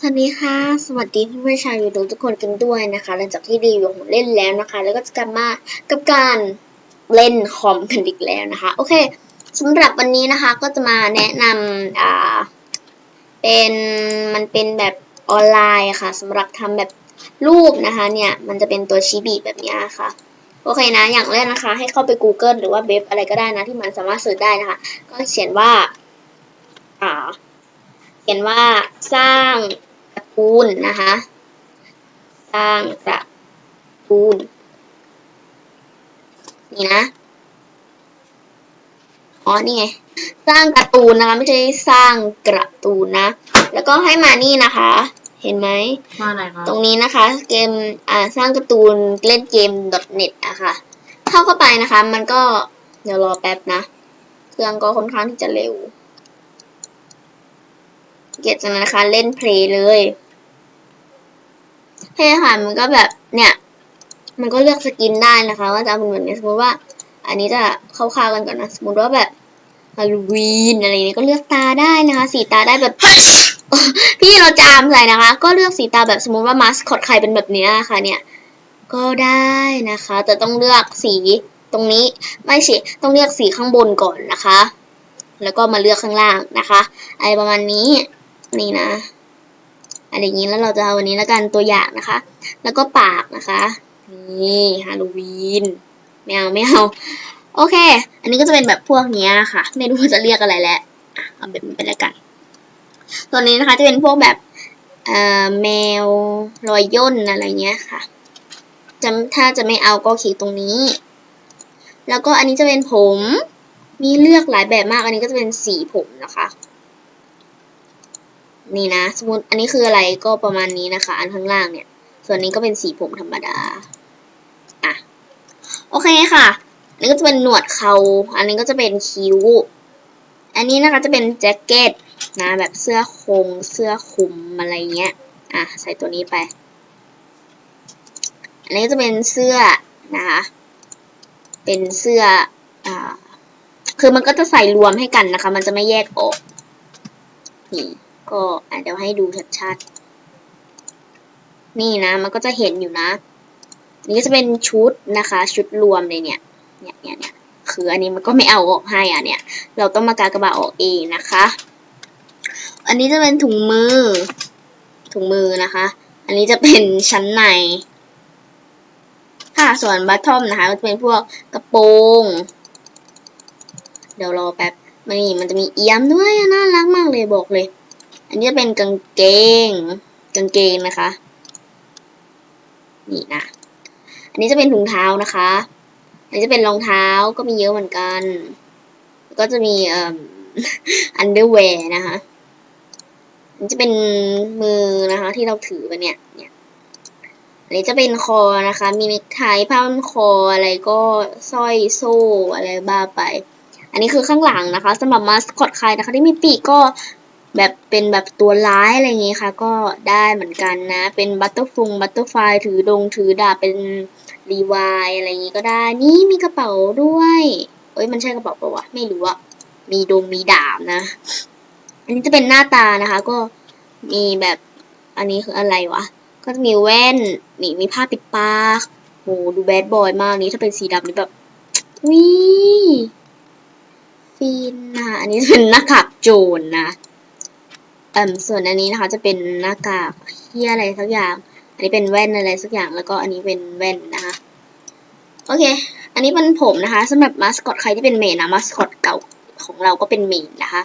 สวัสดีค่ะ สวัสดีเพื่อนๆชาวยูทูบทุกคนกันด้วยนะคะ หลังจากที่รีวิวของเล่นแล้วนะคะ แล้วก็จะกลับมากับการเล่นคอมกันอีกแล้วนะคะ โอเคสำหรับวันนี้นะคะก็จะมาแนะนำอ่าเป็นมันเป็นแบบออนไลน์ค่ะสำหรับทำแบบรูปนะคะ เนี่ยมันจะเป็นตัวชิบีแบบนี้ค่ะ โอเคนะ อย่างแรกนะคะ ให้เข้าไป Google หรือว่าเว็บอะไรก็ได้นะ ที่มันสามารถเสิร์ชได้นะคะ ก็เขียนว่าอ่าเขียนว่าสร้าง การ์ตูนนะคะ สร้างการ์ตูนนี่นะ อ๋อ นี่ไง สร้างการ์ตูนนะคะ ไม่ใช่สร้างกระตูนนะ แล้วก็ให้มานี่นะคะ เห็นไหม มาไหนครับตรงนี้นะคะ เกม อ่า สร้างการ์ตูนเล่นเกม .net อะค่ะเข้าเข้าไปนะคะ มันก็ เดี๋ยวรอแป๊บนะ เครื่องก็ค่อนข้างที่จะเร็วเกียรจากนั้นนะคะ เล่นเพลย์เลย เพลย์ค่ะมันก็แบบเนี่ย มันก็เลือกสกินได้นะคะ ว่าจะเอาเป็นแบบนี้สมมติว่า อันนี้จะเข้าๆกันก่อนนะสมมติว่าแบบฮาโลวีนอะไรนี้ก็เลือกตาได้นะคะ สีตาได้แบบ พี่เราจามใส่นะคะ ก็เลือกสีตาแบบสมมติว่ามาสคอตใครเป็นแบบนี้ยค่ะเนี่ย ก็ได้นะคะ แต่ต้องเลือกสีตรงนี้ไม่ใช่ต้องเลือกสีข้างบนก่อนนะคะ แล้วก็มาเลือกข้างล่างนะคะอะไรประมาณนี้นี่นะ อะไรอย่างนี้แล้วเราจะเอาวันนี้แล้วกันตัวอย่างนะคะ แล้วก็ปากนะคะนี่ฮาโลวีนไม่เอาไม่เอาโอเค อันนี้ก็จะเป็นแบบพวกนี้ค่ะ ไม่รู้จะเรียกอะไรแล้วเอาแบบนี้ไปแล้วกัน ตัวนี้นะคะจะเป็นพวกแบบเอ่อแมวรอยย่นอะไรเงี้ยค่ะจะถ้าจะไม่เอาก็คลิกตรงนี้ แล้วก็อันนี้จะเป็นผม มีเลือกหลายแบบมาก อันนี้ก็จะเป็นสีผมนะคะ นี่นะ สมมติอันนี้คืออะไรก็ประมาณนี้นะคะ อันข้างล่างเนี่ย ส่วนนี้ก็เป็นสีผมธรรมดา อะ โอเคค่ะอันนี้ก็จะเป็นหนวดเขา อันนี้ก็จะเป็นคิ้ว อันนี้นะคะจะเป็นแจ็คเก็ตนะแบบเสื้อคงเสื้อคลุมอะไรเงี้ย อะใส่ตัวนี้ไป อันนี้ก็จะเป็นเสื้อนะคะ เป็นเสื้อ อ่า คือมันก็จะใส่รวมให้กันนะคะ มันจะไม่แยกออก นี่ ก็อะเดี๋ยวให้ดูชัดๆ นี่นะ มันก็จะเห็นอยู่นะ นี่ก็จะเป็นชุดนะคะ ชุดรวมเลยเนี่ย เนี่ยเนี่ยเนี่ยคืออันนี้มันก็ไม่เอาออกให้อะเนี่ย เราต้องมากากระบาออกเองนะคะ อันนี้จะเป็นถุงมือ ถุงมือนะคะ อันนี้จะเป็นชั้นใน ค่ะ ส่วนบัตทอมนะคะก็จะเป็นพวกกระโปรงเดี๋ยวรอแป๊บมันนี่มันจะมีเอี้ยมด้วยอะน่ารักมากเลยบอกเลย อันนี้จะเป็นกางเกง กางเกงนะคะ นี่นะ อันนี้จะเป็นถุงเท้านะคะ อันนี้จะเป็นรองเท้าก็มีเยอะเหมือนกัน ก็จะมีเอ่ออันเดอร์แวร์นะคะอันนี้จะเป็นมือนะคะ ที่เราถือไปเนี่ย เนี่ย อันนี้จะเป็นคอนะคะ มีเนคไทผ้าพันคออะไรก็สร้อยโซ่อะไรบ้าไป อันนี้คือข้างหลังนะคะสำหรับมาสคอตใครนะคะ ที่มีปีกก็ แบบเป็นแบบตัวร้ายอะไรอย่างงี้ค่ะ ก็ได้เหมือนกันนะ เป็นบัตเตอร์ฟงบัตเตอร์ไฟถือดงถือดาบเป็นรีวายอะไรอย่างงี้ก็ได้ นี่มีกระเป๋าด้วยเอ้ยมันใช่กระเป๋าปะวะไม่รู้อะมีดงมีดาบนะ อันนี้จะเป็นหน้าตานะคะ ก็มีแบบอันนี้คืออะไรวะ ก็จะมีแว่นนี่มีผ้าปิดปากโหดูแบดบอยมากนี่ถ้าเป็นสีดำนี่แบบวิฟินนะอันนี้เป็นหน้ากากโจรนะ เอ่มส่วนอันนี้นะคะจะเป็นหน้ากากเฮียอะไรสักอย่าง อันนี้เป็นแว่นอะไรสักอย่าง แล้วก็อันนี้เป็นแว่นนะคะ โอเค อันนี้เป็นผมนะคะสำหรับมาสคอตใครที่เป็นเมดนะมาสคอตเก่าของเราก็เป็นเมดนะคะ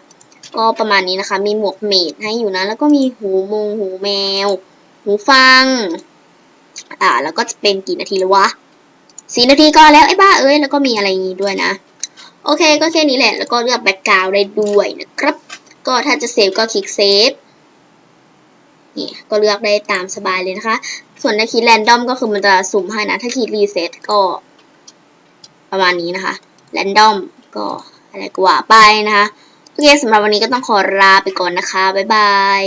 ก็ประมาณนี้นะคะ มีหมวกเมดให้อยู่นะ แล้วก็มีหูมงหูแมว หูฟัง อ่า แล้วก็จะเป็นกี่นาทีแล้ววะสี่นาทีก็แล้วไอ้บ้าเอ้ย แล้วก็มีอะไรอย่างงี้ด้วยนะ โอเค ก็แค่นี้แหละ แล้วก็เลือกแบ็กกราวด์ได้ด้วยนะครับ ก็ถ้าจะเซฟก็คลิกเซฟนี่ก็เลือกได้ตามสบายเลยนะคะ ส่วนถ้าคลิกแรนดอมก็คือมันจะสุ่มให้นะ ถ้าคลิกรีเซ็ตก็ ประมาณนี้นะคะแรนดอมก็อะไรกว่าไปนะคะ โอเคสำหรับวันนี้ก็ต้องขอลาไปก่อนนะคะ บ๊ายบาย